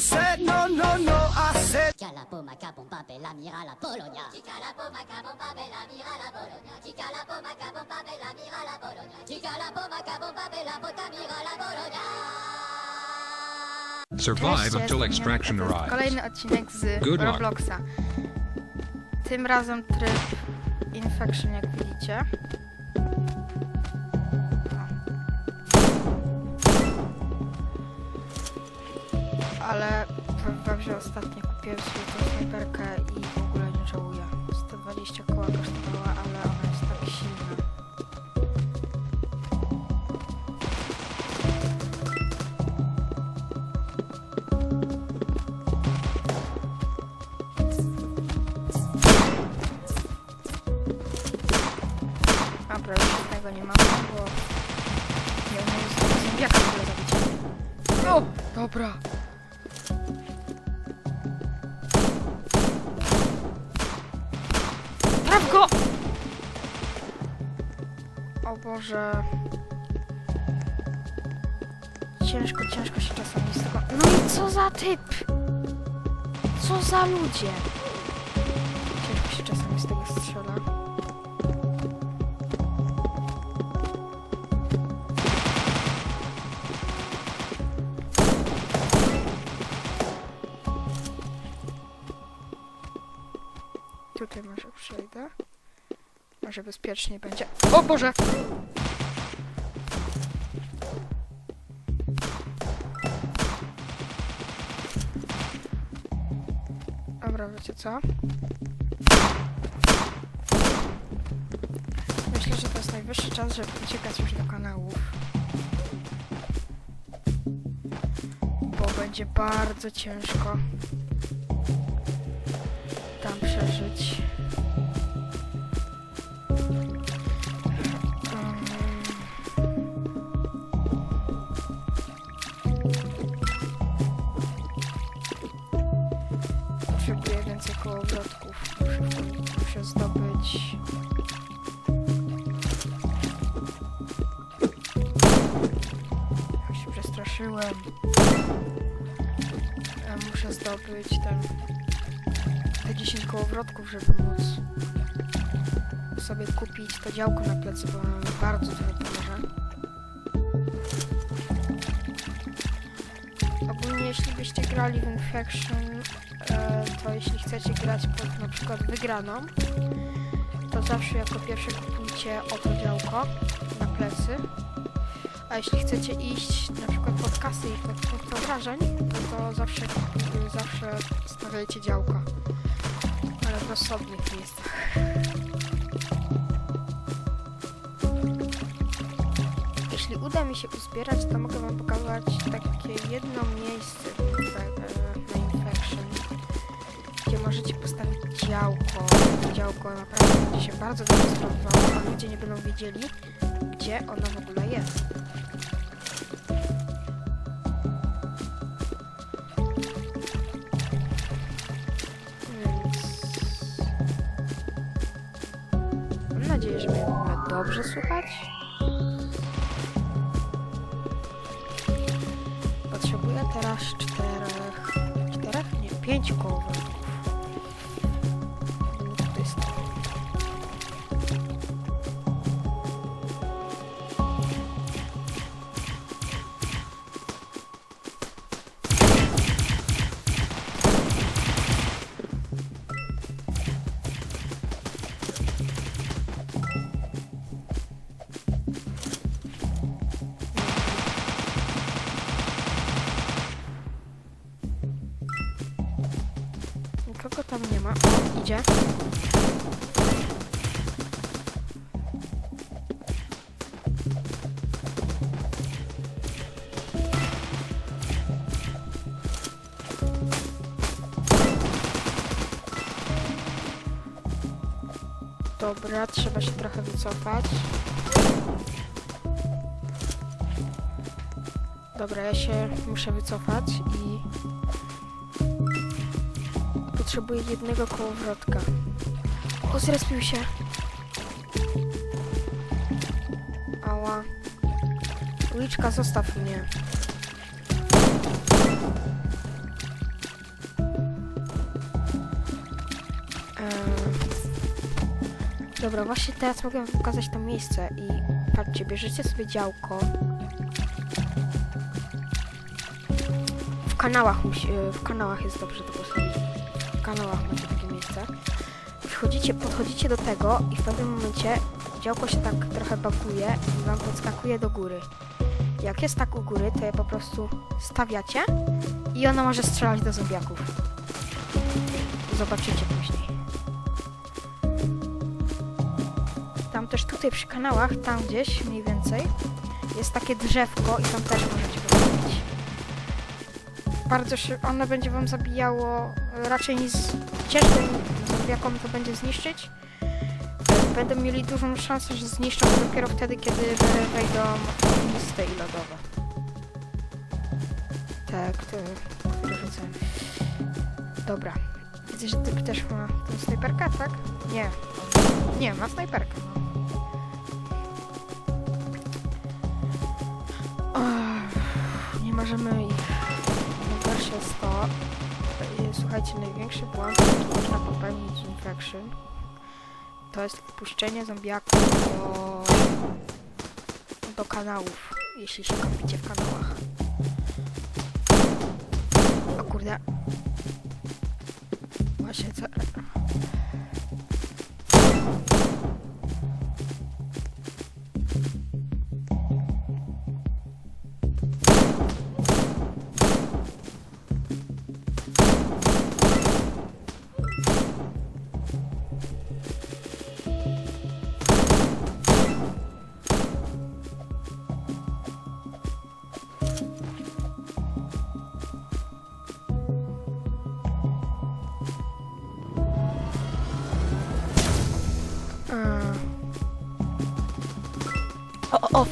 said no, no, no. I said. Calapo, macabon, papel, amiral, la Polonia. Calapo, macabon, papel, amiral, la Polonia. Calapo, macabon, papel, amiral, la Polonia. Calapo, macabon, papel, amiral, la Polonia. Survive Cześć, until extraction arrives. Kolejny odcinek z Good luck. Robloxa. Tym razem tryb Infection, jak widzicie. Ale wam, że ostatnio kupiłem sobie tą snajperkę i w ogóle nie żałuję. 120 koła kosztowała, ale ona jest tak silna. Dobra, już tego nie mamy, bo nie umiem z zombiaka w ogóle zabić. O! Dobra. Boże. Ciężko, ciężko się czasami z tego... No i co za typ? Co za ludzie? Ciężko się czasami z tego strzela. Bezpiecznie będzie. O Boże! Dobra, wiecie co? Myślę, że to jest najwyższy czas, żeby uciekać już do kanałów. Bo będzie bardzo ciężko tam przeżyć. Zdobyć ten te 10 kołowrotków, żeby móc sobie kupić to działko na plecy, bo mi bardzo dużo pomoże. Ogólnie jeśli byście grali w Infection, e, to jeśli chcecie grać pod na przykład wygraną, to zawsze jako pierwsze kupujcie oto działko na plecy. A jeśli chcecie iść na przykład pod kasy i pod punkt wrażeń, no to zawsze, zawsze stawiajcie działko ale w osobnych miejscach. Jeśli uda mi się uzbierać, to mogę wam pokazać takie jedno miejsce e, na Infection, gdzie możecie postawić działko. Działko naprawdę będzie się bardzo dobrze sprawdzało, a ludzie nie będą wiedzieli, gdzie ono w ogóle jest. Dobrze słychać. Potrzebuję teraz czterech... Czterech? Nie, pięć kołowrotków. Dobra, trzeba się trochę wycofać. Dobra, ja się muszę wycofać i potrzebuję jednego kołowrotka. O, zrespił się. Ała. Uliczka, zostaw mnie. Dobra, właśnie teraz mogę wam pokazać to miejsce i patrzcie, bierzecie sobie działko. W kanałach e, w kanałach jest dobrze to postawić. W kanałach macie takie miejsce. Wchodzicie, podchodzicie do tego i w pewnym momencie działko się tak trochę bakuje i wam podskakuje do góry. Jak jest tak u góry, to je po prostu stawiacie i ono może strzelać do zombiaków. Zobaczycie później. Też tutaj przy kanałach, tam gdzieś mniej więcej, jest takie drzewko i tam też możecie postawić. Bardzo się, ono będzie wam zabijało raczej nic ciężko zombiakom to będzie zniszczyć. Będą mieli dużą szansę, że zniszczą dopiero wtedy, kiedy we- wejdą ognisty i lodowe. Tak, to rzucę. Dobra. Widzę, że typ też ma tą snajperkę, tak? Nie. Nie, ma snajperkę. Możemy ich. To, e, słuchajcie, największy błąd, jaki można popełnić w Infection, to jest wpuszczenie zombiaków do, do kanałów, jeśli się kampicie w kanałach. O kurde. Właśnie co...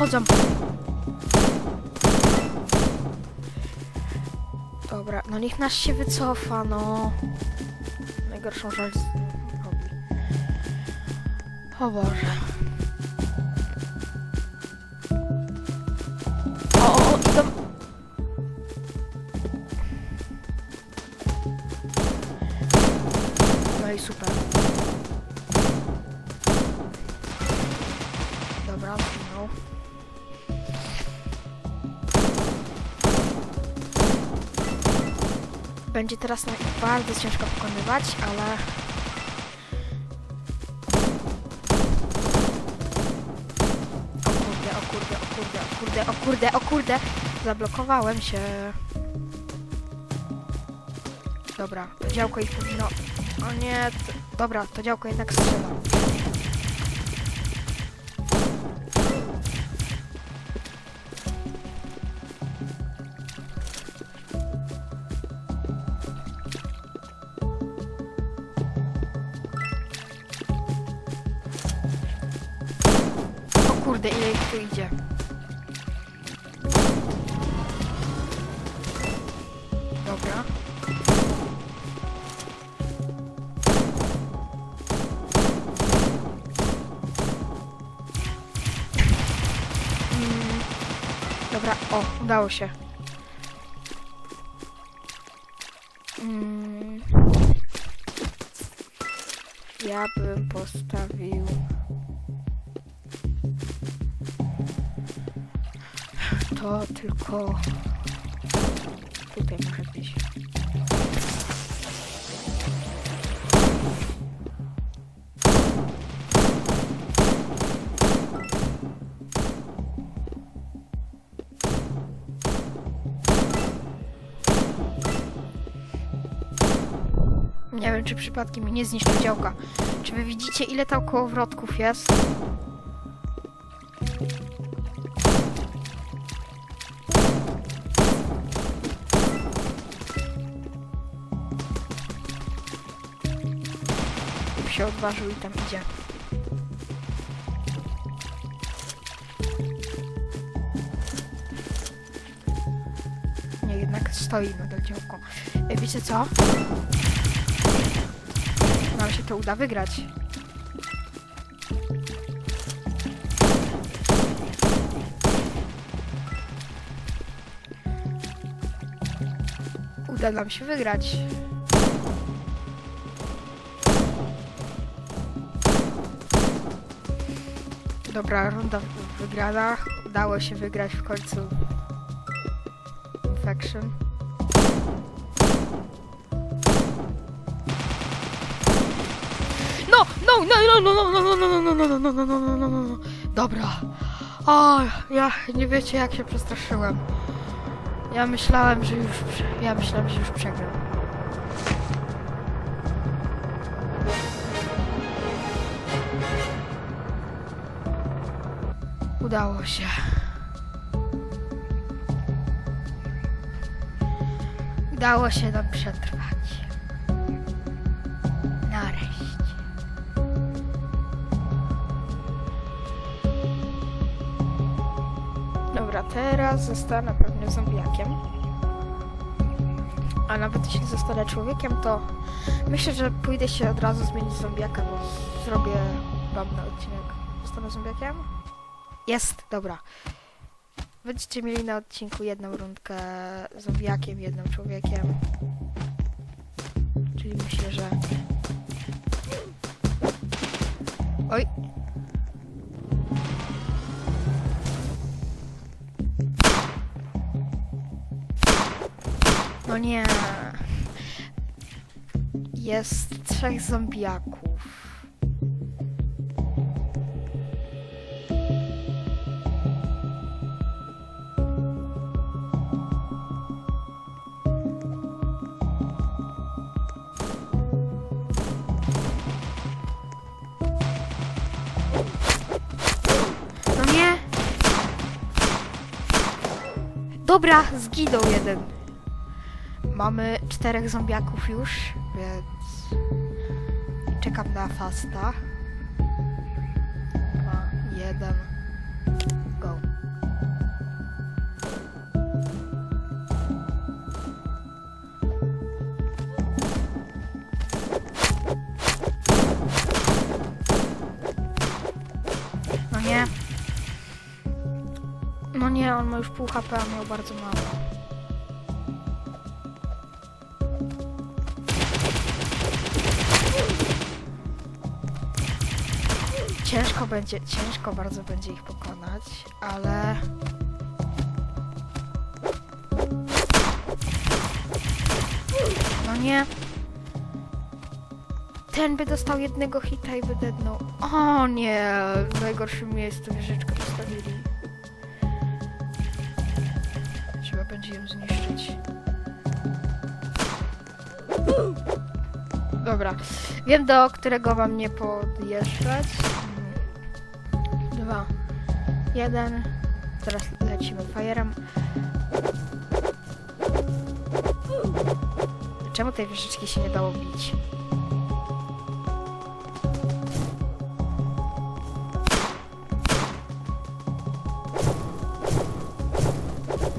wchodzą. Dobra, no niech nas się wycofa, no. Najgorszą rzecz robi. O Boże. Będzie teraz nam ich bardzo ciężko pokonywać, ale... O kurde, o kurde, o kurde, o kurde, o kurde, o kurde! Zablokowałem się. Dobra, to działko ich powinno... O nie, dobra, to działko jednak strzela. Dobra. Mm, Dobra, o, udało się. Mm. Ja bym postawił... To tylko... Tutaj może być. Nie wiem, czy przypadkiem nie zniszczył działka. Czy wy widzicie, ile tam kołowrotków jest? Odważył i tam idzie. Nie, jednak stoi nadal działko. E, Wiecie co? Nam się to uda wygrać. Uda nam się wygrać. Dobra, runda wygrana. Udało się wygrać w końcu Infection. No, no, no, no, no, no, no, no, no, no, no, no, no, no, no, no, no, no. Dobra. O, ja nie wiecie jak się przestraszyłem. Ja myślałem, że już, ja myślałem, że już przegram. Udało się. Udało się nam przetrwać. Nareszcie. Dobra, teraz zostanę pewnie zombiakiem. A nawet jeśli zostanę człowiekiem, to myślę, że pójdę się od razu zmienić zombiaka, bo zrobię dobry odcinek. Zostanę zombiakiem? Jest, dobra. Będziecie mieli na odcinku jedną rundkę zombiakiem, jednym człowiekiem. Czyli myślę, że... Oj. No nie. Jest trzech zombiaków. Dobra, zginął jeden. Mamy czterech zombiaków już, więc czekam na fasta. Dwa, jeden, nie, on ma już pół HP, a miał bardzo mało. Ciężko będzie, ciężko bardzo będzie ich pokonać, ale... No nie. Ten by dostał jednego hita i by dednął. O nie, w najgorszym miejscu wieżyczkę będzie ją zniszczyć. Dobra. Wiem, do którego mam nie podjeżdżać. Dwa. Jeden. Teraz lecimy fajerem. Czemu tej wieżyczki się nie dało bić?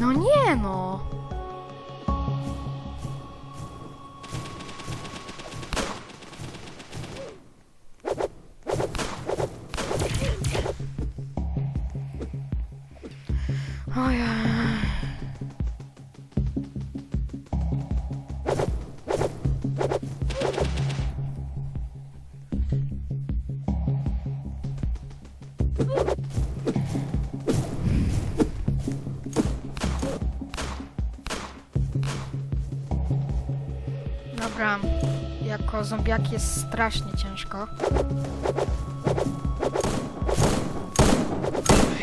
何やの？Jako zombiak jest strasznie ciężko.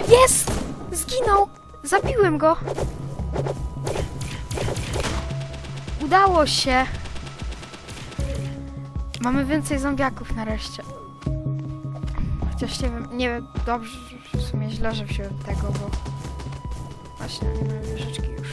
Jest! Zginął! Zabiłem go! Udało się! Mamy więcej zombiaków nareszcie. Chociaż nie wiem, nie wiem, dobrze, w sumie źle, że wziąłem tego, bo właśnie nie mam wieżyczki już.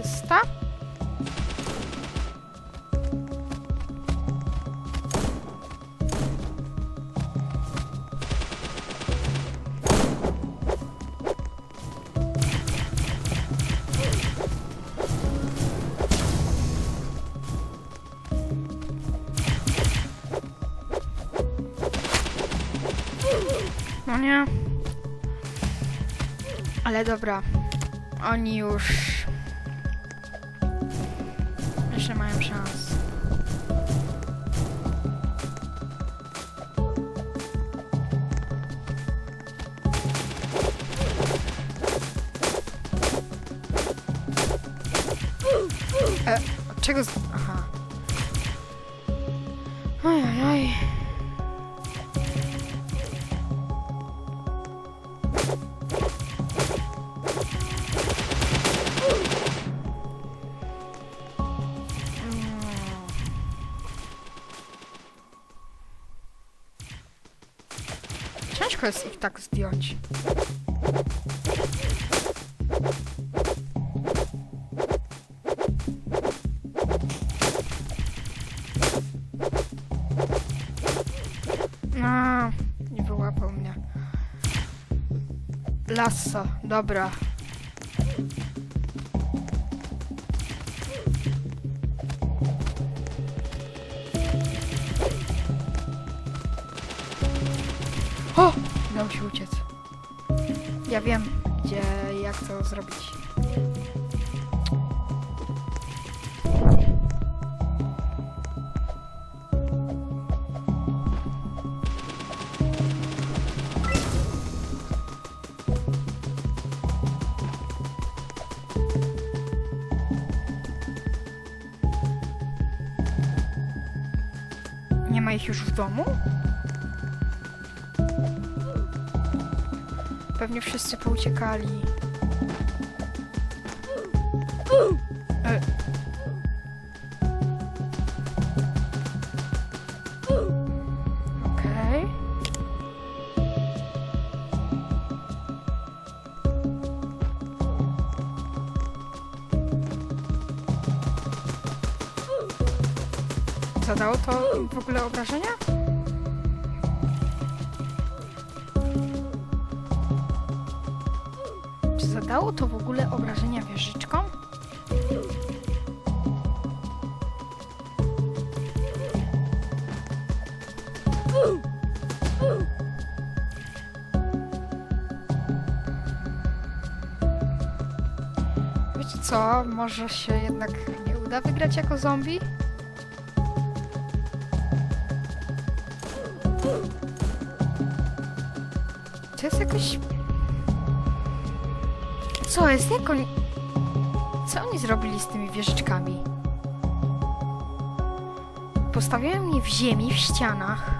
artysta. No nie. Ale dobra. Oni już od czego z... Aha. Oj, oj, oj. Ciężko jest ich tak zdjąć. Lasso, dobra. O! Udało się uciec. Ja wiem, gdzie, jak to zrobić. Pewnie wszyscy pouciekali. E. Okej. Zadało to w ogóle obrażenia? To w ogóle obrażenia wieżyczkom? Wiecie co? Może się jednak nie uda wygrać jako zombie? To jest co jest? Jak oni... Co oni zrobili z tymi wieżyczkami? Postawiłem je w ziemi, w ścianach.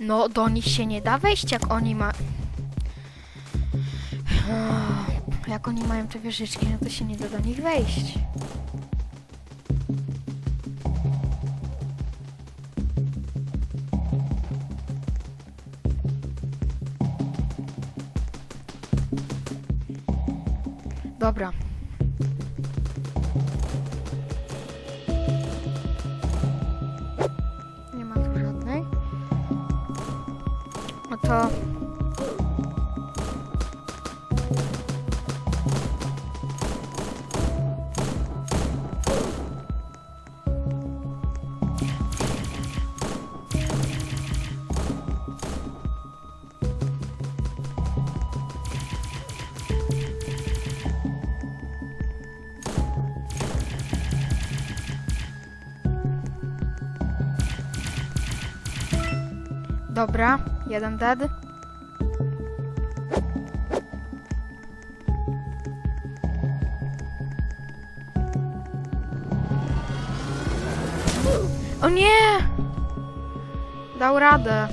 No, do nich się nie da wejść, jak oni ma... Jak oni mają te wieżyczki, no to się nie da do nich wejść. Dobra, jeden dead. O nie! Dał radę.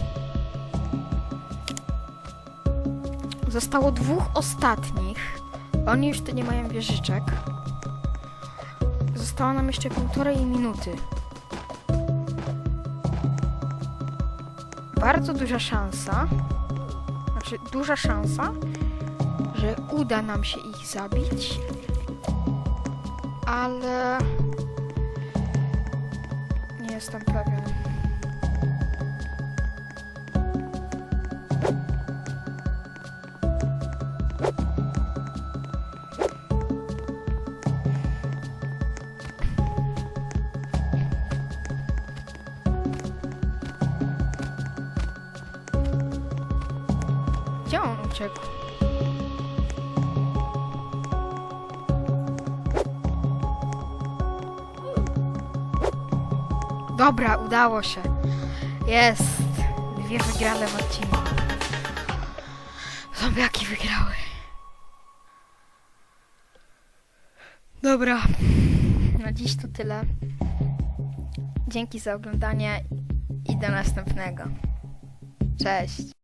Zostało dwóch ostatnich. Oni już tu nie mają wieżyczek. Zostało nam jeszcze półtorej minuty. Bardzo duża szansa, znaczy duża szansa, że uda nam się ich zabić, ale nie jestem pewien. Uciekł. Dobra, udało się. Jest. Dwie wygrane w odcinku. Zombiaki wygrały. Dobra. Na dziś to tyle. Dzięki za oglądanie i do następnego. Cześć.